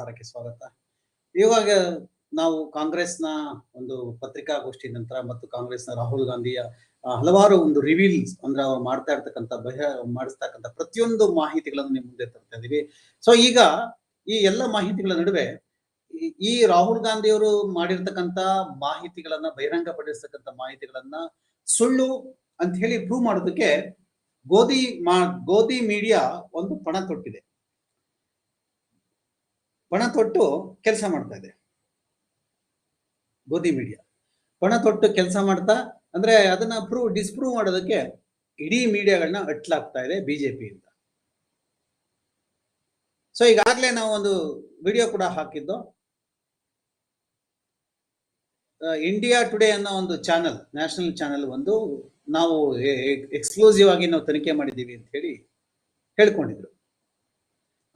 ಪ್ರಸಾರಕ್ಕೆ ಸ್ವಾಗತ. ಇವಾಗ ನಾವು ಕಾಂಗ್ರೆಸ್ನ ಒಂದು ಪತ್ರಿಕಾಗೋಷ್ಠಿ ನಂತರ ಮತ್ತು ಕಾಂಗ್ರೆಸ್ನ ರಾಹುಲ್ ಗಾಂಧಿಯ ಹಲವಾರು ಒಂದು ರಿವೀಲ್ಸ್ ಅಂದ್ರೆ ಅವ್ರು ಮಾಡ್ತಾ ಇರ್ತಕ್ಕಂಥ ಬಹ ಮಾಡಿಸ್ತಕ್ಕಂಥ ಪ್ರತಿಯೊಂದು ಮಾಹಿತಿಗಳನ್ನು ನಿಮ್ಮ ಮುಂದೆ ತರ್ತಾ ಇದೀವಿ. ಸೊ ಈಗ ಈ ಎಲ್ಲ ಮಾಹಿತಿಗಳ ನಡುವೆ ಈ- ರಾಹುಲ್ ಗಾಂಧಿಯವರು ಮಾಡಿರ್ತಕ್ಕಂಥ ಮಾಹಿತಿಗಳನ್ನ, ಬಹಿರಂಗಪಡಿಸ್ತಕ್ಕಂಥ ಮಾಹಿತಿಗಳನ್ನ ಸುಳ್ಳು ಅಂತ ಹೇಳಿ ಪ್ರೂವ್ ಮಾಡೋದಕ್ಕೆ ಗೋಧಿ ಮಾ, ಗೋಧಿ ಮೀಡಿಯಾ ಒಂದು ಪಣ ತೊಟ್ಟಿದೆ. ಪಣ ತೊಟ್ಟು ಕೆಲಸ ಮಾಡ್ತಾ ಇದೆ. ಗೋಧಿ ಮೀಡಿಯಾ ಪಣ ತೊಟ್ಟು ಕೆಲಸ ಮಾಡ್ತಾ, ಅಂದ್ರೆ ಅದನ್ನ ಪ್ರೂವ್ ಡಿಸ್ಪ್ರೂವ್ ಮಾಡೋದಕ್ಕೆ ಇಡೀ ಮೀಡಿಯಾಗಳನ್ನ ಅಟ್ಲಾಗ್ತಾ ಇದೆ ಬಿಜೆಪಿಯಿಂದ ಸೊ ಈಗಾಗಲೇ ನಾವು ಒಂದು ವಿಡಿಯೋ ಕೂಡ ಹಾಕಿದ್ದು. ಇಂಡಿಯಾ ಟುಡೇ ಅನ್ನೋ ಒಂದು ಚಾನಲ್ ನ್ಯಾಷನಲ್ ಚಾನಲ್ ಒಂದು ನಾವು ಎಕ್ಸ್ಕ್ಲೂಸಿವ್ ಆಗಿ ನಾವು ತನಿಖೆ ಮಾಡಿದ್ದೀವಿ ಅಂತ ಹೇಳಿ ಹೇಳ್ಕೊಂಡಿದ್ರು.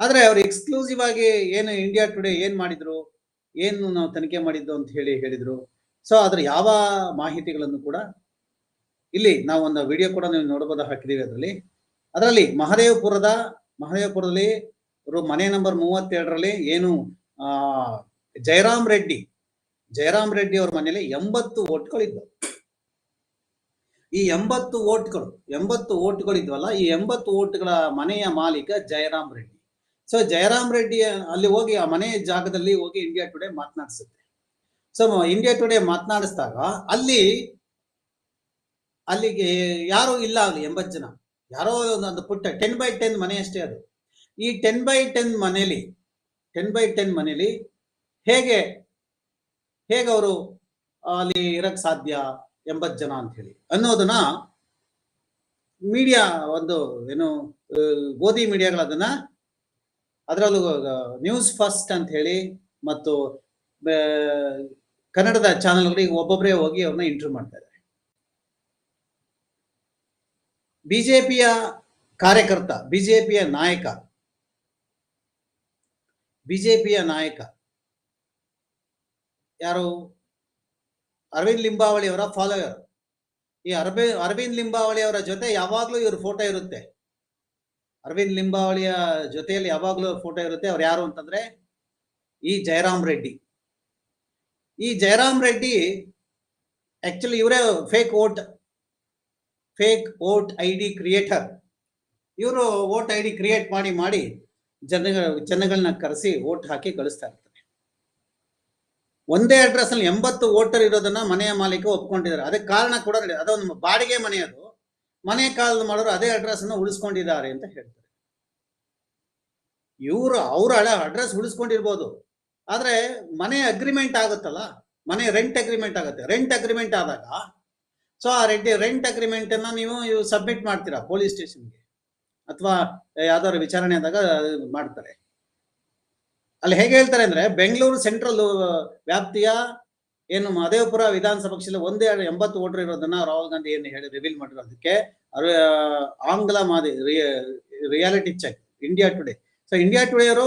ಆದ್ರೆ ಅವ್ರು ಎಕ್ಸ್ಕ್ಲೂಸಿವ್ ಆಗಿ ಏನು ಇಂಡಿಯಾ ಟುಡೇ ಏನ್ ಮಾಡಿದ್ರು, ಏನು ನಾವು ತನಿಖೆ ಮಾಡಿದ್ದು ಅಂತ ಹೇಳಿ ಹೇಳಿದ್ರು. ಸೊ ಅದ್ರ ಯಾವ ಮಾಹಿತಿಗಳನ್ನು ಕೂಡ ಇಲ್ಲಿ ನಾವು ಒಂದು ವಿಡಿಯೋ ಕೂಡ ನೀವು ನೋಡಬಹುದು ಹಾಕಿದೀವಿ ಅದರಲ್ಲಿ. ಅದರಲ್ಲಿ ಮಹದೇವಪುರದ, ಮಹದೇವಪುರದಲ್ಲಿ ಮನೆ ನಂಬರ್ ಮೂವತ್ತೆರಡರಲ್ಲಿ ಏನು, ಆ, ಜಯರಾಮ್ ರೆಡ್ಡಿ ಜಯರಾಮ್ ರೆಡ್ಡಿ ಅವ್ರ ಮನೆಯಲ್ಲಿ ಎಂಬತ್ತು ಓಟ್ಗಳಿದ್ವು ಈ ಎಂಬತ್ತು ಓಟ್ಗಳು ಎಂಬತ್ತು ಓಟ್ಗಳಿದ್ವಲ್ಲ ಈ ಎಂಬತ್ತು ಓಟ್ಗಳ ಮನೆಯ ಮಾಲೀಕ ಜಯರಾಮ್ ರೆಡ್ಡಿ. ಸೊ ಜಯರಾಮ್ ರೆಡ್ಡಿ ಅಲ್ಲಿ ಹೋಗಿ ಆ ಮನೆ ಜಾಗದಲ್ಲಿ ಹೋಗಿ ಇಂಡಿಯಾ ಟುಡೇ ಮಾತನಾಡಿಸುತ್ತೆ. ಸೊ ಇಂಡಿಯಾ ಟುಡೇ ಮಾತನಾಡಿಸಿದಾಗ ಅಲ್ಲಿ, ಅಲ್ಲಿಗೆ ಯಾರು ಇಲ್ಲ ಅಲ್ಲಿ ಎಂಬತ್ತು ಜನ. ಯಾರೋ ಒಂದು ಪುಟ್ಟ ಟೆನ್ ಬೈ ಟೆನ್ ಮನೆ ಅಷ್ಟೇ ಅದು. ಈ ಟೆನ್ ಬೈ ಟೆನ್ ಮನೇಲಿ ಟೆನ್ ಬೈ ಟೆನ್ ಮನೇಲಿ ಹೇಗೆ ಹೇಗೆ ಅವರು ಅಲ್ಲಿ ಇರಕ್ ಸಾಧ್ಯ ಎಂಬತ್ತು ಜನ ಅಂತ ಹೇಳಿ. ಅನ್ನೋದನ್ನ ಮೀಡಿಯಾ ಒಂದು ಏನು ಗೋಧಿ ಮೀಡಿಯಾಗಳು ಅದನ್ನ ಅದರಲ್ಲೂ ನ್ಯೂಸ್ ಫಸ್ಟ್ ಅಂತ ಹೇಳಿ ಮತ್ತು ಕನ್ನಡದ ಚಾನೆಲ್ಗಳಿಗೆ ಒಬ್ಬೊಬ್ಬರೇ ಹೋಗಿ ಅವ್ರನ್ನ ಇಂಟರ್ವ್ಯೂ ಮಾಡ್ತಾ ಇದ್ದಾರೆ. ಬಿಜೆಪಿಯ ಕಾರ್ಯಕರ್ತ ಬಿಜೆಪಿಯ ನಾಯಕ ಬಿಜೆಪಿಯ ನಾಯಕ ಯಾರು? ಅರವಿಂದ್ ಲಿಂಬಾವಳಿ ಅವರ ಫಾಲೋವರ್ ಈ ಅರವಿ ಅರವಿಂದ್ ಲಿಂಬಾವಳಿ ಅವರ ಜೊತೆ ಯಾವಾಗ್ಲೂ ಇವ್ರ ಫೋಟೋ ಇರುತ್ತೆ. ಅರವಿಂದ್ ಲಿಂಬಾವಳಿಯ ಜೊತೆಯಲ್ಲಿ ಯಾವಾಗಲೂ ಫೋಟೋ ಇರುತ್ತೆ. ಅವ್ರು ಯಾರು ಅಂತಂದ್ರೆ ಈ ಜಯರಾಮ್ ರೆಡ್ಡಿ. ಈ ಜಯರಾಮ್ ರೆಡ್ಡಿ ಆಕ್ಚುಲಿ ಇವರೇ fake vote fake vote I D creator ಇವರು ವೋಟ್ ಐ ಡಿ ಕ್ರಿಯೇಟ್ ಮಾಡಿ ಮಾಡಿ ಜನ ಜನಗಳನ್ನ ಕರೆಸಿ ವೋಟ್ ಹಾಕಿ ಕಳಿಸ್ತಾ ಇರ್ತಾರೆ. ಒಂದೇ ಅಡ್ರೆಸ್ ಅಲ್ಲಿ ಎಂಬತ್ತು ವೋಟರ್ ಇರೋದನ್ನ ಮನೆಯ ಮಾಲೀಕ ಒಪ್ಕೊಂಡಿದ್ದಾರೆ. ಅದಕ್ಕೆ ಕಾರಣ ಕೂಡ ಅದೊಂದು ಬಾಡಿಗೆ ಮನೆ ಅದು. ಮನೆ ಕಾಲದ ಮಾಡೋರು ಅದೇ ಅಡ್ರೆಸ್ ಅನ್ನ ಉಳಿಸ್ಕೊಂಡಿದ್ದಾರೆ ಅಂತ ಹೇಳ್ತಾರೆ. ಇವರು ಅವ್ರ ಹಳೆ ಅಡ್ರೆಸ್ ಉಳಿಸ್ಕೊಂಡಿರ್ಬೋದು. ಆದ್ರೆ ಮನೆ ಅಗ್ರಿಮೆಂಟ್ ಆಗುತ್ತಲ್ಲ? ಮನೆ ರೆಂಟ್ ಅಗ್ರಿಮೆಂಟ್ ಆಗುತ್ತೆ. ರೆಂಟ್ ಅಗ್ರಿಮೆಂಟ್ ಆದಾಗ ಸೊ ಆ ರೆಂಟ್ ರೆಂಟ್ ಅಗ್ರಿಮೆಂಟ್ ಅನ್ನ ನೀವು ಸಬ್ಮಿಟ್ ಮಾಡ್ತೀರಾ ಪೊಲೀಸ್ ಸ್ಟೇಷನ್ಗೆ ಅಥವಾ ಯಾವ್ದಾದ್ರು ವಿಚಾರಣೆ ಆದಾಗ ಮಾಡ್ತಾರೆ. ಅಲ್ಲಿ ಹೇಗೆ ಹೇಳ್ತಾರೆ ಅಂದ್ರೆ, ಬೆಂಗಳೂರು ಸೆಂಟ್ರಲ್ ವ್ಯಾಪ್ತಿಯ ಏನು ಮಹದೇವಪುರ ವಿಧಾನಸಭಾ ಕ್ಷೇತ್ರ ಒಂದೇ ಎಂಬತ್ತು ಓಟರ್ ಇರೋದನ್ನ ರಾಹುಲ್ ಗಾಂಧಿ ಏನು ಹೇಳಿ ರಿವೀಲ್ ಮಾಡಿರೋದಕ್ಕೆ ಅದಕ್ಕೆ ಆಂಗ್ಲ ಮಾದಿ reality check India Today so India Today ಅವರು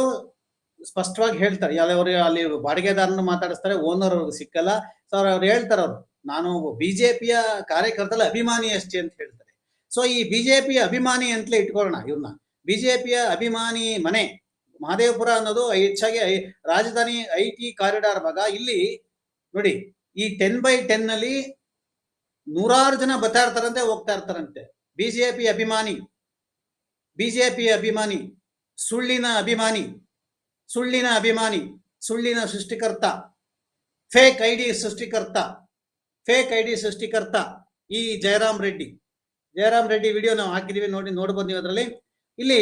ಸ್ಪಷ್ಟವಾಗಿ ಹೇಳ್ತಾರೆ. ಯಾವ್ದವ್ರು ಅಲ್ಲಿ ಬಾಡಿಗೆದಾರನ ಮಾತಾಡಿಸ್ತಾರೆ ಓನರ್ ಅವ್ರಿಗೆ ಸಿಕ್ಕಲ್ಲ. ಸೊ ಅವ್ರು ಹೇಳ್ತಾರೆ ಅವರು, ನಾನು ಬಿಜೆಪಿಯ ಕಾರ್ಯಕರ್ತರಲ್ಲಿ ಅಭಿಮಾನಿ ಅಷ್ಟೇ ಅಂತ ಹೇಳ್ತಾರೆ. ಸೊ ಈ ಬಿಜೆಪಿಯ ಅಭಿಮಾನಿ ಅಂತಲೇ ಇಟ್ಕೊಳ್ಳೋಣ ಇವ್ರನ್ನ. ಬಿಜೆಪಿಯ ಅಭಿಮಾನಿ ಮನೆ ಮಹದೇವಪುರ ಅನ್ನೋದು ಹೆಚ್ಚಾಗಿ ರಾಜಧಾನಿ ಐ ಟಿ ಕಾರಿಡಾರ್ ಭಾಗ. ಇಲ್ಲಿ ನೋಡಿ, ಈ ಟೆನ್ ಬೈ ಟೆನ್ ಅಲ್ಲಿ ನೂರಾರು ಜನ ಬತ್ತಾ ಇರ್ತಾರಂತೆ, ಹೋಗ್ತಾ ಇರ್ತಾರಂತೆ. ಬಿಜೆಪಿ ಅಭಿಮಾನಿ ಬಿಜೆಪಿ ಅಭಿಮಾನಿ, ಸುಳ್ಳಿನ ಅಭಿಮಾನಿ ಸುಳ್ಳಿನ ಅಭಿಮಾನಿ, ಸುಳ್ಳಿನ ಸೃಷ್ಟಿಕರ್ತ ಫೇಕ್ ಐ ಡಿ ಸೃಷ್ಟಿಕರ್ತ ಫೇಕ್ ಐ ಡಿ ಸೃಷ್ಟಿಕರ್ತ ಈ ಜಯರಾಮ್ ರೆಡ್ಡಿ. ಜಯರಾಮ್ ರೆಡ್ಡಿ ವಿಡಿಯೋ ನಾವು ಹಾಕಿದೀವಿ, ನೋಡಿ, ನೋಡ್ಬೋದು ನೀವು ಅದರಲ್ಲಿ. ಇಲ್ಲಿ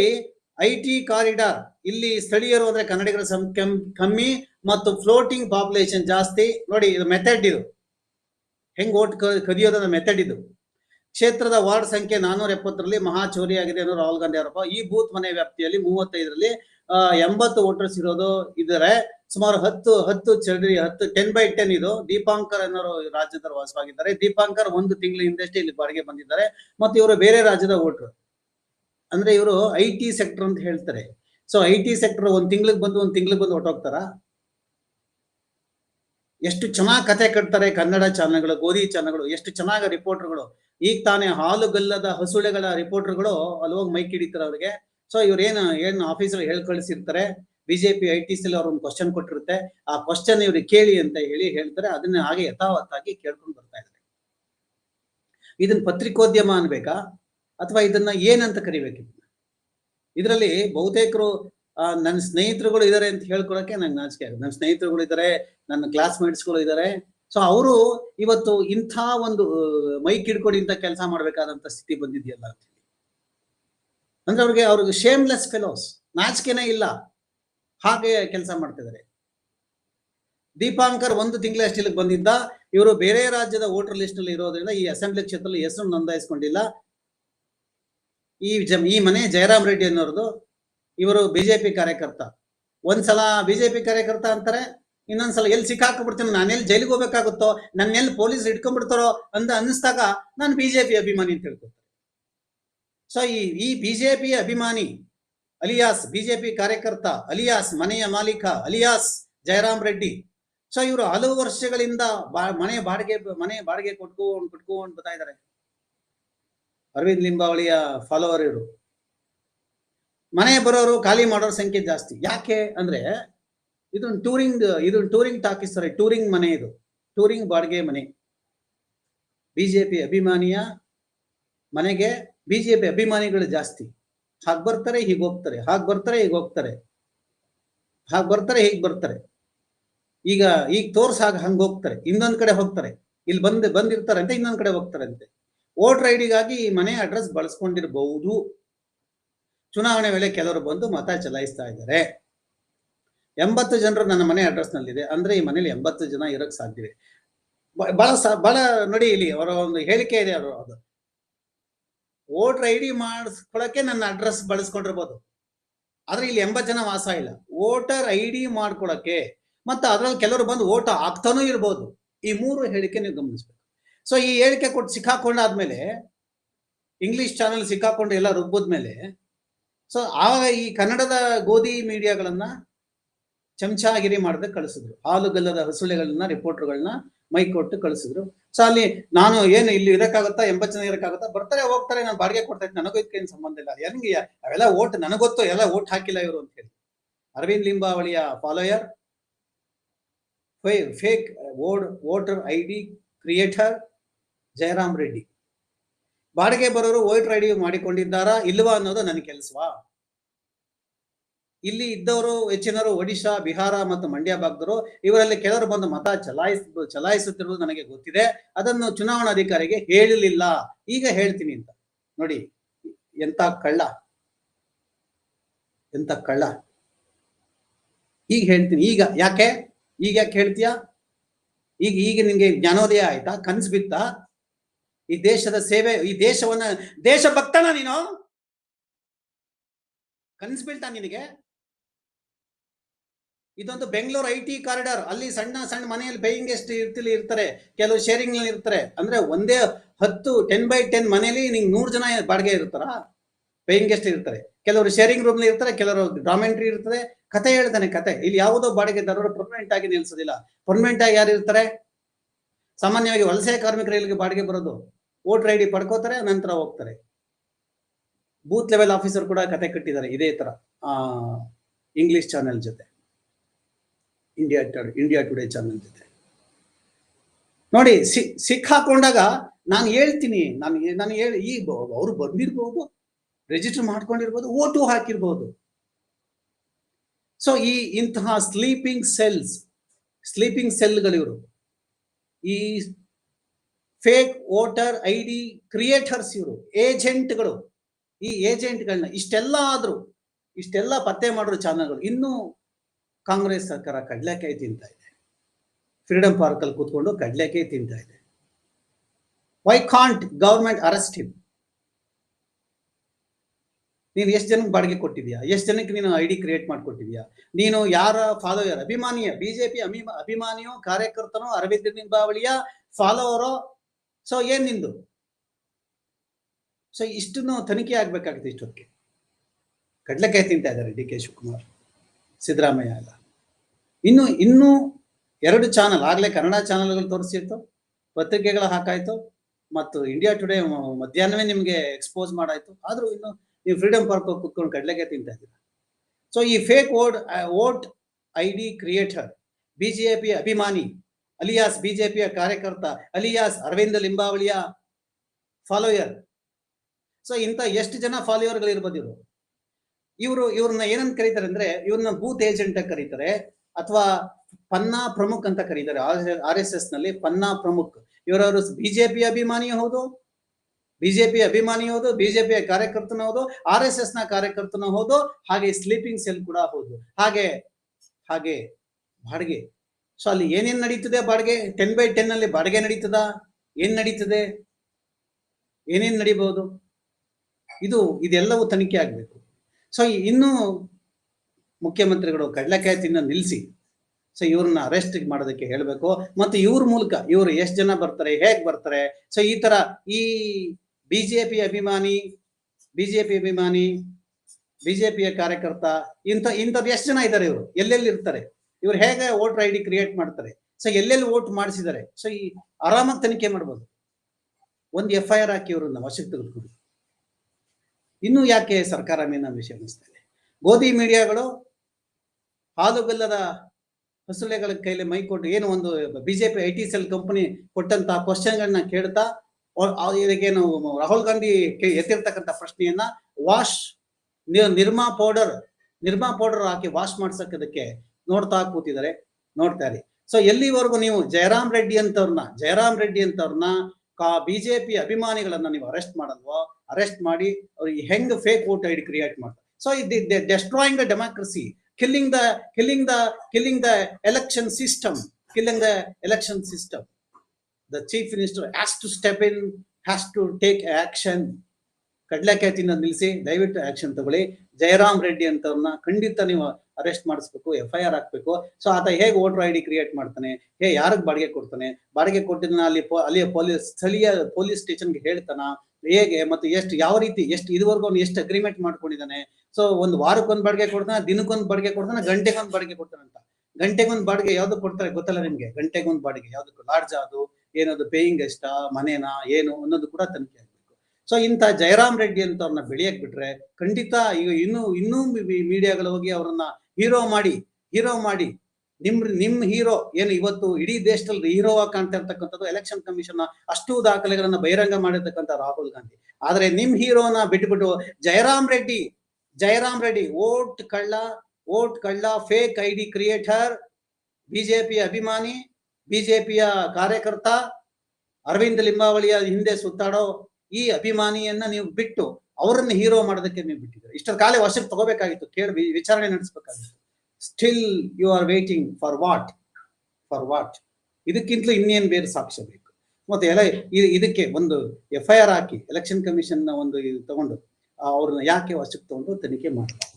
ಐ ಟಿ ಕಾರಿಡಾರ್ ಇಲ್ಲಿ ಸ್ಥಳೀಯರು ಅಂದ್ರೆ ಕನ್ನಡಿಗರ ಸಂಖ್ಯೆ ಕಮ್ಮಿ ಮತ್ತು ಫ್ಲೋಟಿಂಗ್ ಪಾಪ್ಯುಲೇಷನ್ ಜಾಸ್ತಿ. ನೋಡಿ, ಇದು ಮೆಥಡ್ ಇದು. ಹೆಂಗ್ ಓಟ್ ಕದಿಯೋದನ್ನ ಮೆಥಡ್ ಇದು. ಕ್ಷೇತ್ರದ ವಾರ್ಡ್ ಸಂಖ್ಯೆ ನಾನೂರ ಎಪ್ಪತ್ತರಲ್ಲಿ ಮಹಾ ಚೋರಿ ಆಗಿದೆ ಅನ್ನೋ ರಾಹುಲ್ ಗಾಂಧಿ ಅವರಪ್ಪ. ಈ ಬೂತ್ ಮನೆ ವ್ಯಾಪ್ತಿಯಲ್ಲಿ ಮೂವತ್ತೈದರಲ್ಲಿ ಎಂಬತ್ತು ವೋಟರ್ಸ್ ಇರೋದು ಇದ್ದಾರೆ. ಸುಮಾರು ಹತ್ತು ಹತ್ತು ಚಳಿ ಹತ್ತು ಟೆನ್ ಬೈ ಟೆನ್ ಇದು. ದೀಪಾಂಕರ್ ಅನ್ನೋರು ರಾಜ್ಯದ ವಾಸವಾಗಿದ್ದಾರೆ. ದೀಪಾಂಕರ್ ಒಂದು ತಿಂಗಳ ಹಿಂದಷ್ಟೇ ಇಲ್ಲಿ ಬಾಡಿಗೆ ಬಂದಿದ್ದಾರೆ. ಮತ್ತು ಇವರು ಬೇರೆ ರಾಜ್ಯದ ವೋಟರ್. ಅಂದ್ರೆ ಇವರು ಐ ಸೆಕ್ಟರ್ ಅಂತ ಹೇಳ್ತಾರೆ. ಸೊ ಐ ಸೆಕ್ಟರ್ ಒಂದ್ ತಿಂಗ್ಳಿಗೆ ಬಂದು, ಒಂದ್ ತಿಂಗ್ಳಿಗೆ ಬಂದು ಹೊಟ್ಟೋಗ್ತಾರ ಎಷ್ಟು ಚೆನ್ನಾಗಿ ಕತೆ ಕಟ್ತಾರೆ ಕನ್ನಡ ಚಾನಲ್ಗಳು, ಗೋಧಿ ಚಾನಲ್ಗಳು, ಎಷ್ಟು ಚೆನ್ನಾಗಿ ರಿಪೋರ್ಟರ್ಗಳು ಈಗ ತಾನೇ ಹಾಲುಗಲ್ಲದ ಹಸುಳೆಗಳ ರಿಪೋರ್ಟರ್ಗಳು ಅಲ್ಲಿ ಹೋಗಿ ಮೈಕ್ ಹಿಡಿತಾರೆ ಅವ್ರಿಗೆ. ಸೊ ಇವ್ರು ಏನು ಆಫೀಸಲ್ಲಿ ಹೇಳಿ ಕಳಿಸಿರ್ತಾರೆ ಬಿಜೆಪಿ ಐ ಟಿ ಸಿಲ್ ಅವ್ರ ಒಂದು ಕ್ವಶನ್ ಕೊಟ್ಟಿರುತ್ತೆ. ಆ ಕ್ವಶನ್ ಇವ್ರಿಗೆ ಕೇಳಿ ಅಂತ ಹೇಳಿ ಹೇಳ್ತಾರೆ. ಅದನ್ನ ಹಾಗೆ ಯಥಾವತ್ತಾಗಿ ಕೇಳ್ಕೊಂಡು ಬರ್ತಾ ಇದ್ದಾರೆ. ಇದನ್ನ ಪತ್ರಿಕೋದ್ಯಮ ಅನ್ಬೇಕಾ? ಅಥವಾ ಇದನ್ನ ಏನಂತ ಕರಿಬೇಕು ಇದರಲ್ಲಿ ಬಹುತೇಕರು ನನ್ನ ಸ್ನೇಹಿತರುಗಳು ಇದಾರೆ ಅಂತ ಹೇಳ್ಕೊಳಕ್ಕೆ ನಂಗೆ ನಾಚಿಕೆ ಆಗುತ್ತೆ. ನನ್ನ ಸ್ನೇಹಿತರುಗಳು ಇದ್ದಾರೆ ನನ್ನ ಕ್ಲಾಸ್ಮೇಟ್ಸ್ಗಳು ಇದ್ದಾರೆ ಸೊ ಅವರು ಇವತ್ತು ಇಂಥ ಒಂದು ಮೈಕ್ ಹಿಡ್ಕೊಂಡು ಇಂಥ ಕೆಲಸ ಮಾಡ್ಬೇಕಾದಂತ ಸ್ಥಿತಿ ಬಂದಿದೆಯಲ್ಲ ಅಂತ. ಅಂದ್ರೆ ಅವ್ರಿಗೆ ಅವ್ರಿಗೆ ಶೇಮ್ಲೆಸ್ ಫೆಲೋಸ್ ನಾಚಿಕೆನೇ ಇಲ್ಲ. ಹಾಗೆ ಕೆಲಸ ಮಾಡ್ತಿದ್ದಾರೆ ದೀಪಾಂಕರ್ ಒಂದು ತಿಂಗಳ ಇಲ್ಲಿಗೆ ಬಂದಿದ್ದ. ಇವರು ಬೇರೆ ರಾಜ್ಯದ ವೋಟರ್ ಲಿಸ್ಟ್ನಲ್ಲಿ ಇರೋದ್ರಿಂದ ಈ ಅಸೆಂಬ್ಲಿ ಕ್ಷೇತ್ರದಲ್ಲಿ ಹೆಸರು ನೋಂದಾಯಿಸ್ಕೊಂಡಿಲ್ಲ. ಈ ಜಮ್, ಈ ಮನೆ ಜಯರಾಮ್ ರೆಡ್ಡಿ ಅನ್ನೋರ್ದು ಇವರು ಬಿಜೆಪಿ ಕಾರ್ಯಕರ್ತ. ಒಂದ್ಸಲ ಬಿಜೆಪಿ ಕಾರ್ಯಕರ್ತ ಅಂತಾರೆ, ಇನ್ನೊಂದ್ಸಲ ಎಲ್ಲಿ ಸಿಕ್ಕಾಕ್ಬಿಡ್ತೀನಿ, ನಾನು ಎಲ್ಲಿ ಜೈಲಿಗೆ ಹೋಗ್ಬೇಕಾಗುತ್ತೋ ನನ್ನ ಎಲ್ಲಿ ಪೊಲೀಸ್ ಇಟ್ಕೊಂಡ್ಬಿಡ್ತಾರೋ ಅಂತ ಅನ್ನಿಸ್ದಾಗ ನಾನು ಬಿಜೆಪಿ ಅಭಿಮಾನಿ ಅಂತ ಹೇಳ್ಕೊತಾರೆ ಸೊ ಈ ಈ ಬಿಜೆಪಿ ಅಭಿಮಾನಿ, ಅಲಿಯಾಸ್, ಬಿಜೆಪಿ ಕಾರ್ಯಕರ್ತ, ಅಲಿಯಾಸ್ ಮನೆಯ ಮಾಲೀಕ, ಅಲಿಯಾಸ್ ಜಯರಾಮ್ ರೆಡ್ಡಿ. ಸೊ ಇವರು ಹಲವು ವರ್ಷಗಳಿಂದ ಮನೆ ಬಾಡಿಗೆ ಮನೆ ಬಾಡಿಗೆ ಕೊಟ್ಕೊಂಡು ಕೊಟ್ಕೊಂಡು ಬರ್ತಾ ಇದ್ದಾರೆ. ಅರವಿಂದ್ ಲಿಂಬಾವಳಿಯ ಫಾಲೋವರ್ ಇವರು. ಮನೆ ಬರೋರು ಖಾಲಿ ಮಾಡೋರ ಸಂಖ್ಯೆ ಜಾಸ್ತಿ. ಯಾಕೆ ಅಂದ್ರೆ ಇದು ಟೂರಿಂಗ್ ಇದು ಟೂರಿಂಗ್ ಟಾಕೀಸ್ ಟೂರಿಂಗ್ ಮನೆ ಇದು. ಟೂರಿಂಗ್ ಬಾಡಿಗೆ ಮನೆ. ಬಿಜೆಪಿ ಅಭಿಮಾನಿಯ ಮನೆಗೆ ಬಿಜೆಪಿ ಅಭಿಮಾನಿಗಳು ಜಾಸ್ತಿ. ಹಾಗ ಬರ್ತಾರೆ, ಹೀಗೆ ಹೋಗ್ತಾರೆ. ಹಾಗ ಬರ್ತಾರೆ, ಹೀಗೆ ಹೋಗ್ತಾರೆ. ಹಾಗ ಬರ್ತಾರೆ, ಹೀಗೆ ಬರ್ತಾರೆ. ಈಗ ಈಗ ತೋರ್ಸ್ ಹಾಗೆ ಹಂಗ್ ಹೋಗ್ತಾರೆ. ಇನ್ನೊಂದ್ ಕಡೆ ಹೋಗ್ತಾರೆ. ಇಲ್ಲಿ ಬಂದ್ ಬಂದಿರ್ತಾರೆ ಅಂತ ಇನ್ನೊಂದ್ ಕಡೆ ಹೋಗ್ತಾರೆ ಅಂತೆ ವೋಟರ್ ಐಡಿಗಾಗಿ ಈ ಮನೆ ಅಡ್ರೆಸ್ ಬಳಸ್ಕೊಂಡಿರಬಹುದು ಚುನಾವಣೆ ವೇಳೆ ಕೆಲವರು ಬಂದು ಮತ ಚಲಾಯಿಸ್ತಾ ಇದ್ದಾರೆ. ಎಂಬತ್ತು ಜನರು ನನ್ನ ಮನೆ ಅಡ್ರೆಸ್ನಲ್ಲಿದೆ ಅಂದ್ರೆ ಈ ಮನೇಲಿ ಎಂಬತ್ತು ಜನ ಇರಕ್ ಸಾಧ್ಯವೇ ಬಹಳ ಬಹಳ ನೋಡಿ ಇಲ್ಲಿ ಅವರ ಒಂದು ಹೇಳಿಕೆ ಇದೆ ಅವರು ಅದು. ವೋಟರ್ ಐ ಡಿ ಮಾಡಿಸ್ಕೊಳಕ್ಕೆ ನನ್ನ ಅಡ್ರೆಸ್ ಬಳಸ್ಕೊಂಡಿರ್ಬೋದು. ಆದ್ರೆ ಇಲ್ಲಿ ಎಂಬತ್ತು ಜನ ವಾಸ ಇಲ್ಲ. ವೋಟರ್ ಐ ಡಿ ಮಾಡ್ಕೊಳಕ್ಕೆ ಮತ್ತೆ ಅದ್ರಲ್ಲಿ ಕೆಲವರು ಬಂದು ಓಟ್ ಹಾಕ್ತಾನೂ ಇರ್ಬೋದು. ಈ ಮೂರು ಹೇಳಿಕೆ ನೀವು ಗಮನಿಸ್ಬೇಕು. ಸೊ ಈ ಹೇಳಿಕೆ ಕೊಟ್ಟು ಸಿಕ್ಕಾಕೊಂಡಾದ್ಮೇಲೆ ಇಂಗ್ಲಿಷ್ ಚಾನೆಲ್ ಸಿಕ್ಕಾಕೊಂಡು ಎಲ್ಲ ರುಬ್ಬೋದ್ಮೇಲೆ ಸೊ ಆವಾಗ ಈ ಕನ್ನಡದ ಗೋಧಿ ಮೀಡಿಯಾಗಳನ್ನ ಚಮಚಾಗಿರಿ ಮಾಡದೆ ಕಳಿಸಿದ್ರು. ಹಾಲುಗಲ್ಲದ ಹಸುಳೆಗಳನ್ನ ರಿಪೋರ್ಟರ್ಗಳನ್ನ ಮೈ ಕೊಟ್ಟು ಕಳಿಸಿದ್ರು. ಸೊ ಅಲ್ಲಿ ನಾನು ಏನು ಇಲ್ಲಿ ಇರಕ್ಕಾಗತ್ತಾ, ಎಂಬತ್ತು ಜನ ಇರಕ್ಕಾಗತ್ತಾ, ಬರ್ತಾರೆ, ಹೋಗ್ತಾರೆ, ನಾನು ಬಾಡಿಗೆ ಕೊಡ್ತಾ ಇದ್ದೆ, ನನಗೂ ಇದಕ್ಕೇನು ಸಂಬಂಧ ಇಲ್ಲ. ಹೆಂಗೆ, ಅವೆಲ್ಲ ಓಟ್, ನನಗೊತ್ತು, ಎಲ್ಲ ಓಟ್ ಹಾಕಿಲ್ಲ ಇವರು ಅಂತ ಹೇಳಿ. Arvind ಲಿಂಬಾವಳಿಯ follower fake vote voter I D creator Jayaram Reddy. ಬಾಡಿಗೆ ಬರೋರು ವೈಟ್ ರೈಡಿಂಗ್ ಮಾಡಿಕೊಂಡಿದ್ದಾರಾ ಇಲ್ವಾ ಅನ್ನೋದು ನನ್ನ ಕೆಲಸವಾ? ಇಲ್ಲಿ ಇದ್ದವರು, ಹೆಚ್ಚಿನವರು ಒಡಿಶಾ, ಬಿಹಾರ ಮತ್ತು ಮಂಡ್ಯ ಭಾಗದವರು, ಇವರಲ್ಲಿ ಕೆಲವರು ಬಂದು ಮತ ಚಲಾಯಿಸ್, ಚಲಾಯಿಸುತ್ತಿರುವುದು ನನಗೆ ಗೊತ್ತಿದೆ. ಅದನ್ನು ಚುನಾವಣಾಧಿಕಾರಿಗೆ ಹೇಳಲಿಲ್ಲ ಈಗ ಹೇಳ್ತೀನಿ ಅಂತ. ನೋಡಿ ಎಂತ ಕಳ್ಳ. ಎಂತ ಕಳ್ಳ. ಈಗ ಹೇಳ್ತೀನಿ. ಈಗ ಯಾಕೆ? ಈಗ ಯಾಕೆ ಹೇಳ್ತೀಯಾ? ಈಗ ಈಗ ನಿಮಗೆ ಜ್ಞಾನೋದಯ ಆಯ್ತಾ? ಕನ್ಸು ಬಿತ್ತಾ? ಈ ದೇಶದ ಸೇವೆ, ಈ ದೇಶವನ್ನ ದೇಶ ಭಕ್ತನ ನೀನು? ಕನ್ಸ್ ಬೀಳ್ತಾ ನಿನಗೆ? ಇದೊಂದು ಬೆಂಗಳೂರು ಐ ಟಿ ಕಾರಿಡಾರ್. ಅಲ್ಲಿ ಸಣ್ಣ ಸಣ್ಣ ಮನೆಯಲ್ಲಿ ಬೇಯಿಂಗ್ ಗೆಸ್ಟ್ ಇರ್ತಿಲಿ ಇರ್ತಾರೆ. ಕೆಲವು ಶೇರಿಂಗ್ ಇರ್ತಾರೆ. ಅಂದ್ರೆ ಒಂದೇ ಹತ್ತು ಟೆನ್ ಬೈ ಟೆನ್ ಮನೆಯಲ್ಲಿ ನಿಂಗೆ ನೂರು ಜನ ಬಾಡಿಗೆ ಇರ್ತಾರ? ಬೇಯಿಂಗ್ ಗೆಸ್ಟ್ ಇರ್ತಾರೆ. ಕೆಲವರು ಶೇರಿಂಗ್ ರೂಮ್ ಇರ್ತಾರೆ, ಕೆಲವರು ಡಾಮೆಂಟ್ರಿ ಇರ್ತದೆ. ಕತೆ ಹೇಳ್ತಾನೆ ಕತೆ. ಇಲ್ಲಿ ಯಾವುದೋ ಬಾಡಿಗೆದಾರರು ಪರ್ಮನೆಂಟ್ ಆಗಿ ನಿಲ್ಸೋದಿಲ್ಲ. ಪರ್ಮನೆಂಟ್ ಆಗಿ ಯಾರು ಇರ್ತಾರೆ? ಸಾಮಾನ್ಯವಾಗಿ ವಲಸೆ ಕಾರ್ಮಿಕರ ಇಲ್ಲಿಗೆ ಬಾಡಿಗೆ ಬರೋದು. ವೋಟರ್ ಐ ಡಿ ಪಡ್ಕೋತಾರೆ, ನಂತರ ಹೋಗ್ತಾರೆ. ಬೂತ್ ಲೆವೆಲ್ ಆಫೀಸರ್ ಕೂಡ ಕತೆ ಕಟ್ಟಿದ್ದಾರೆ ಇದೇ ತರ, ಆ ಇಂಗ್ಲಿಷ್ ಚಾನೆಲ್ ಜೊತೆ. ಇಂಡಿಯಾ ಇಂಡಿಯಾ ಟುಡೇ ಚಾನೆಲ್ ಜೊತೆ. ನೋಡಿ ಸಿಕ್ ಹಾಕೊಂಡಾಗ ನಾನು ಹೇಳ್ತೀನಿ, ನಾನು ನಾನು ಹೇಳಿ, ಈ ಅವರು ಬಂದಿರ್ಬೋದು ರಿಜಿಸ್ಟರ್ ಮಾಡ್ಕೊಂಡಿರ್ಬೋದು, ಓಟು ಹಾಕಿರ್ಬೋದು. ಸೊ ಈ ಇಂತಹ ಸ್ಲೀಪಿಂಗ್ ಸೆಲ್ಸ್ ಸ್ಲೀಪಿಂಗ್ ಸೆಲ್ಗಳಿವರು ಈ fake voter I D creators ಇವರು ಏಜೆಂಟ್ಗಳು ಈ ಏಜೆಂಟ್ಗಳನ್ನ ಇಷ್ಟೆಲ್ಲ ಆದರೂ, ಇಷ್ಟೆಲ್ಲ ಪತ್ತೆ ಮಾಡಿರೋ ಚಾನಲ್ಗಳು ಇನ್ನೂ ಕಾಂಗ್ರೆಸ್ ಸರ್ಕಾರ ಕಡಲೆಕಾಯಿ ತಿಂತಾ ಇದೆ. ಫ್ರೀಡಮ್ ಪಾರ್ಕ್ ಅಲ್ಲಿ ಕೂತ್ಕೊಂಡು ಕಡಲೆಕಾಯಿ ತಿಂತಾ ಇದೆ. Why can't government arrest him ನೀನು ಎಷ್ಟು ಜನಕ್ಕೆ ಬಾಡಿಗೆ ಕೊಟ್ಟಿದ್ಯಾ? ಎಷ್ಟು ಜನಕ್ಕೆ ನೀನು ಐ ಡಿ ಕ್ರಿಯೇಟ್ ಮಾಡಿಕೊಟ್ಟಿದ್ಯಾ? ನೀನು ಯಾರ ಫಾಲೋಯರ್ ಅಭಿಮಾನಿಯ? ಬಿಜೆಪಿ ಅಭಿಮಾ, ಅಭಿಮಾನಿಯೋ, ಕಾರ್ಯಕರ್ತನೋ, ಅರವಿಂದ ನಿಂಬಾವಳಿಯ? ಫಾಲೋವರೋ ಸೊ ಏನ್ ನಿಂದು? ಸೊ ಇಷ್ಟನ್ನು ತನಿಖೆ ಆಗ್ಬೇಕಾಗುತ್ತೆ ಇಷ್ಟೊತ್ತಿಗೆ. ಕಡ್ಲೆಕಾಯಿ ತಿಂತಾ ಇದ್ದಾರೆ ಡಿ ಕೆ ಶಿವಕುಮಾರ್, ಸಿದ್ದರಾಮಯ್ಯ ಎಲ್ಲ. ಇನ್ನು, ಇನ್ನೂ ಎರಡು ಚಾನಲ್, ಆಗಲೇ ಕನ್ನಡ ಚಾನಲ್ಗಳು ತೋರಿಸಿತ್ತು, ಪತ್ರಿಕೆಗಳು ಹಾಕಾಯ್ತು, ಮತ್ತು ಇಂಡಿಯಾ ಟುಡೇ ಮಧ್ಯಾಹ್ನವೇ ನಿಮಗೆ ಎಕ್ಸ್ಪೋಸ್ ಮಾಡಾಯ್ತು. ಆದರೂ ಇನ್ನು ನೀವು ಫ್ರೀಡಮ್ ಪಾರ್ಕ್ ಕುತ್ಕೊಂಡು ಕಡ್ಲೆಕಾಯಿ ತಿಂತಾ ಇದ್ದೀರಾ? ಸೊ ಈ fake vote vote I D creator BJP ಅಭಿಮಾನಿ ಅಲಿಯಾಸ್ ಬಿಜೆಪಿಯ ಕಾರ್ಯಕರ್ತ, ಅಲಿಯಾಸ್ ಅರವಿಂದ ಲಿಂಬಾವಳಿಯ ಫಾಲೋಯರ್ ಸೊ ಇಂಥ ಎಷ್ಟು ಜನ ಫಾಲೋಯರ್ಗಳು ಇರ್ಬೋದು ಇವರು? ಇವರು, ಇವ್ರನ್ನ ಏನಂತ ಕರೀತಾರೆ ಅಂದ್ರೆ, ಇವ್ರನ್ನ ಬೂತ್ ಏಜೆಂಟ್ ಅಂತ ಕರೀತಾರೆ, ಅಥವಾ ಪನ್ನಾ ಪ್ರಮುಖ್ ಅಂತ ಕರೀತಾರೆ, ಆರ್ ಎಸ್ ಎಸ್ನಲ್ಲಿ ಪನ್ನಾ ಪ್ರಮುಖ್. ಇವರವರು ಬಿಜೆಪಿ ಅಭಿಮಾನಿ ಹೌದು, ಬಿಜೆಪಿ ಅಭಿಮಾನಿ ಹೌದು, ಬಿಜೆಪಿಯ ಕಾರ್ಯಕರ್ತನ ಹೌದು, ಆರ್ ಎಸ್ ಎಸ್ನ ಕಾರ್ಯಕರ್ತನ ಹೌದು, ಹಾಗೆ ಸ್ಲೀಪಿಂಗ್ ಸೆಲ್ ಕೂಡ ಹೌದು. ಹಾಗೆ ಹಾಗೆ ಬಾಡಿಗೆ. ಸೊ ಅಲ್ಲಿ ಏನೇನ್ ನಡೀತದೆ ಬಾಡಿಗೆ? ಟೆನ್ ಬೈ ಟೆನ್ ಅಲ್ಲಿ ಬಾಡಿಗೆ ನಡೀತದ? ಏನ್ ನಡೀತದೆ? ಏನೇನ್ ನಡೀಬಹುದು? ಇದು, ಇದೆಲ್ಲವೂ ತನಿಖೆ ಆಗಬೇಕು. ಸೊ ಇನ್ನು ಮುಖ್ಯಮಂತ್ರಿಗಳು ಕಡಲೆಕಾಯಿ ತಿನ್ನ ನಿಲ್ಲಿಸಿ ಸೊ ಇವ್ರನ್ನ ಅರೆಸ್ಟ್ ಮಾಡೋದಕ್ಕೆ ಹೇಳಬೇಕು. ಮತ್ತು ಇವ್ರ ಮೂಲಕ ಇವರು ಎಷ್ಟು ಜನ ಬರ್ತಾರೆ, ಹೇಗೆ ಬರ್ತಾರೆ? ಸೊ ಈ ತರ ಈ ಬಿಜೆಪಿ ಅಭಿಮಾನಿ ಬಿಜೆಪಿ ಅಭಿಮಾನಿ ಬಿಜೆಪಿಯ ಕಾರ್ಯಕರ್ತ, ಇಂಥ ಇಂಥದ್ದು ಎಷ್ಟು ಜನ ಇದ್ದಾರೆ ಇವರು? ಎಲ್ಲೆಲ್ಲಿ ಇರ್ತಾರೆ ಇವ್ರು ಹೇಗೆ ವೋಟರ್ ಐ ಡಿ ಕ್ರಿಯೇಟ್ ಮಾಡ್ತಾರೆ? ಸೊ ಎಲ್ಲೆಲ್ಲಿ ವೋಟ್ ಮಾಡಿಸಿದ್ದಾರೆ? ಸೊ ಈ ಆರಾಮಾಗಿ ತನಿಖೆ ಮಾಡ್ಬೋದು. ಒಂದು ಎಫ್ ಐ ಆರ್ ಹಾಕಿ ಇವ್ರನ್ನ ವಶಕ್ಕೆ ತೆಗೆದುಕೊಂಡು. ಇನ್ನು ಯಾಕೆ ಸರ್ಕಾರ ಮೇನ ವಿಷಯ ಅನ್ನಿಸ್ತಾ ಗೋಧಿ ಮೀಡಿಯಾಗಳು ಹಾಲು ಬೆಲ್ಲದ ಹಸುಳೆಗಳ ಕೈಲಿ ಮೈ ಕೊಟ್ಟು ಏನು ಒಂದು BJP I T cell company ಕೊಟ್ಟಂತ ಕ್ವಶನ್ಗಳನ್ನ ಕೇಳ್ತಾ ಇದಕ್ಕೇನು ರಾಹುಲ್ ಗಾಂಧಿ ಎತ್ತಿರ್ತಕ್ಕಂಥ ಪ್ರಶ್ನೆಯನ್ನ wash Nirma powder Nirma powder ಹಾಕಿ ವಾಶ್ ಮಾಡ್ಸಕ್ಕೆ ನೋಡ್ತಾ ಕೂತಿದ್ದಾರೆ. ನೋಡ್ತಾರೆ ಸೊ ಎಲ್ಲಿವರೆಗೂ ನೀವು ಜಯರಾಮ್ ರೆಡ್ಡಿ ಅಂತವ್ರನ್ನ, ಜಯರಾಮ್ ರೆಡ್ಡಿ ಅಂತವ್ರನ್ನ ಕಾ ಬಿಜೆಪಿ ಅಭಿಮಾನಿಗಳನ್ನ ನೀವು ಅರೆಸ್ಟ್ ಮಾಡಲ್ವೋ ಅರೆಸ್ಟ್ ಮಾಡಿ ಅವ್ರಿಗೆ ಹೆಂಗ್ ಫೇಕ್ ವೋಟ್ ಐಡಿ ಕ್ರಿಯೇಟ್ ಮಾಡ್ತಾರೆ. So destroying the democracy killing the killing the killing the election system killing the election system the chief minister has to step in has to take action ಕಡ್ಲೆ ತಿನ್ನೋದು ನಿಲ್ಲಿಸಿ, ದಯವಿಟ್ಟು action ತಗೊಳ್ಳಿ. ಜಯರಾಮ್ ರೆಡ್ಡಿ ಅಂತವ್ರನ್ನ ಖಂಡಿತ ನೀವು arrest ಮಾಡಿಸ್ಬೇಕು F I R ಹಾಕ್ಬೇಕು. So ಆತ ಹೇಗೆ ವೋಟರ್ ಐ ಡಿ ಕ್ರಿಯೇಟ್ ಮಾಡ್ತಾನೆ, ಹೇ, ಯಾರಿಗೆ ಬಾಡಿಗೆ ಕೊಡ್ತಾನೆ? ಬಾಡಿಗೆ ಕೊಟ್ಟಿದ್ದನ್ನ ಅಲ್ಲಿ ಅಲ್ಲಿಯ ಪೊಲೀಸ್ ಸ್ಥಳೀಯ ಪೊಲೀಸ್ ಸ್ಟೇಷನ್ಗೆ ಹೇಳ್ತಾನ, ಹೇಗೆ ಮತ್ತು ಎಷ್ಟು, ಯಾವ ರೀತಿ, ಎಷ್ಟು ಇದುವರೆಗೂ ಅವ್ನು ಎಷ್ಟು ಅಗ್ರಿಮೆಂಟ್ ಮಾಡ್ಕೊಂಡಿದ್ದಾನೆ? ಸೊ ಒಂದು ವಾರಕ್ಕೊಂದು ಬಾಡಿಗೆ ಕೊಡ್ತಾನೆ, ದಿನಕ್ಕೊಂದು ಬಾಡಿಗೆ ಕೊಡ್ತಾನೆ, ಗಂಟೆಗೊಂದು ಬಾಡಿಗೆ ಕೊಡ್ತಾನಂತ. ಅಂತ ಗಂಟೆಗೊಂದು ಬಾಡಿಗೆ ಯಾವ್ದು ಕೊಡ್ತಾರೆ ಗೊತ್ತಲ್ಲ ನಿಮ್ಗೆ? ಗಂಟೆಗೊಂದು ಬಾಡಿಗೆ ಯಾವ್ದಕ್ಕೂ ಲಾಡ್ಜ್ ಅದು, ಏನದು ಪೇಯಿಂಗ್ ಎಷ್ಟ ಮನೇನಾ, ಏನು ಅನ್ನೋದು ಕೂಡ ತನಿಖೆ ಆಗ್ಬೇಕು. ಸೊ ಇಂಥ ಜಯರಾಮ್ ರೆಡ್ಡಿ ಅಂತ ಅವ್ರನ್ನ ಬೆಳೆಯಕ್ ಬಿಟ್ರೆ ಖಂಡಿತ ಈಗ ಇನ್ನೂ ಇನ್ನೂ ಮೀಡಿಯಾಗಳು ಹೋಗಿ ಅವರನ್ನ ಹೀರೋ ಮಾಡಿ ಹೀರೋ ಮಾಡಿ. ನಿಮ್ ನಿಮ್ ಹೀರೋ ಏನು ಇವತ್ತು ಇಡೀ ದೇಶದಲ್ಲಿ ಹೀರೋ ಕಾಣ್ತಾ ಇರ್ತಕ್ಕಂಥದ್ದು ಎಲೆಕ್ಷನ್ ಕಮಿಷನ್ ಅಷ್ಟು ದಾಖಲೆಗಳನ್ನ ಬಹಿರಂಗ ಮಾಡಿರ್ತಕ್ಕಂಥ ರಾಹುಲ್ ಗಾಂಧಿ. ಆದ್ರೆ ನಿಮ್ ಹೀರೋನ ಬಿಟ್ಬಿಟ್ಟು ಜಯರಾಮ್ ರೆಡ್ಡಿ ಜಯರಾಮ್ ರೆಡ್ಡಿ, ಓಟ್ ಕಳ್ಳ ಓಟ್ ಕಳ್ಳ ಫೇಕ್ ಐ ಡಿ ಕ್ರಿಯೇಟರ್ ಬಿಜೆಪಿಯ ಅಭಿಮಾನಿ, ಬಿಜೆಪಿಯ ಕಾರ್ಯಕರ್ತ, ಅರವಿಂದ್ ಲಿಂಬಾವಳಿಯ ಹಿಂದೆ ಸುತ್ತಾಡೋ ಈ ಅಭಿಮಾನಿಯನ್ನ ನೀವು ಬಿಟ್ಟು ಅವರನ್ನ ಹೀರೋ ಮಾಡೋದಕ್ಕೆ ನೀವು ಬಿಟ್ಟಿದ್ರೆ ಇಷ್ಟರ ಕಾಲೇ ವಶಕ್ಕೆ ತಗೋಬೇಕಾಗಿತ್ತು. ಕೇಳಿ ವಿಚಾರಣೆ ನಡೆಸಬೇಕಾಗಿತ್ತು. Still you are waiting for what for what ಇದಕ್ಕಿಂತಲೂ ಇನ್ನೇನು ಬೇರೆ ಸಾಕ್ಷ್ಯ ಬೇಕು? ಮತ್ತೆ ಎಲ್ಲ ಇದಕ್ಕೆ ಒಂದು ಎಫ್ ಐ ಆರ್ ಹಾಕಿ ಎಲೆಕ್ಷನ್ ಕಮಿಷನ್ನ ಒಂದು ತಗೊಂಡು ಅವ್ರನ್ನ ಯಾಕೆ ವಶಕ್ಕೆ ತಗೊಂಡು ತನಿಖೆ ಮಾಡಬೇಕು?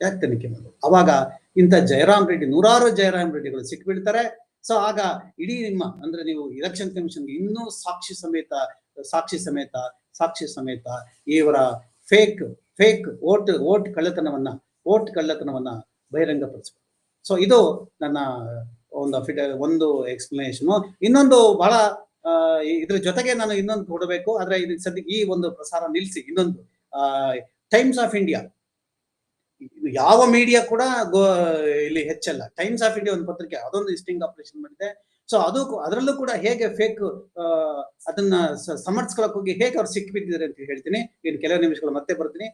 ಯಾಕೆ ತನಿಖೆ ಮಾಡಬೇಕು? ಅವಾಗ ಇಂಥ ಜಯರಾಮ್ ರೆಡ್ಡಿ, ನೂರಾರು ಜಯರಾಮ್ ರೆಡ್ಡಿಗಳು ಸಿಕ್ಬಿಡ್ತಾರೆ. ಸೊ ಆಗ ಇಡೀ ನಿಮ್ಮ, ಅಂದ್ರೆ ನೀವು ಎಲೆಕ್ಷನ್ ಕಮಿಷನ್ಗೆ ಇನ್ನೂ ಸಾಕ್ಷಿ ಸಮೇತ ಸಾಕ್ಷಿ ಸಮೇತ ಸಾಕ್ಷಿ ಸಮೇತ ಇವರ ಫೇಕ್ ಫೇಕ್ ವೋಟ್ ವೋಟ್ ಕಳ್ಳತನವನ್ನ ವೋಟ್ ಕಳ್ಳತನವನ್ನ ಬಹಿರಂಗಪಡಿಸಬೇಕು. ಸೊ ಇದು ನನ್ನ ಒಂದು ಫಿಟ ಒಂದು ಎಕ್ಸ್ಪ್ಲನೇಷನ್ ಇನ್ನೊಂದು ಬಹಳ ಇದ್ರ ಜೊತೆಗೆ ನಾನು ಇನ್ನೊಂದು ಕೊಡಬೇಕು. ಆದ್ರೆ ಇದಕ್ಕೆ ಸದ್ಯಕ್ಕೆ ಈ ಒಂದು ಪ್ರಸಾರ ನಿಲ್ಲಿಸಿ ಇನ್ನೊಂದು ಟೈಮ್ಸ್ ಆಫ್ ಇಂಡಿಯಾ ಯಾವ ಮೀಡಿಯಾ ಕೂಡ ಇಲ್ಲಿ ಹೆಚ್ಚಲ್ಲ. ಟೈಮ್ಸ್ ಆಫ್ ಇಂಡಿಯಾ ಒಂದು ಪತ್ರಿಕೆ, ಅದೊಂದು ಸ್ಟಿಂಗ್ ಆಪರೇಷನ್ ಮಾಡಿದೆ. ಸೊ ಅದು ಅದರಲ್ಲೂ ಕೂಡ ಹೇಗೆ ಫೇಕ್ ಅದನ್ನ ಸಮರ್ಥಿಸ್ಕೊಳಕ್ ಹೋಗಿ ಹೇಗೆ ಅವ್ರು ಸಿಕ್ಕಿಬಿದ್ದಿದ್ದಾರೆ ಅಂತ ಹೇಳ್ತೀನಿ. ಇನ್ನು ಕೆಲವು ನಿಮಿಷಗಳು ಮತ್ತೆ ಬರ್ತೀನಿ.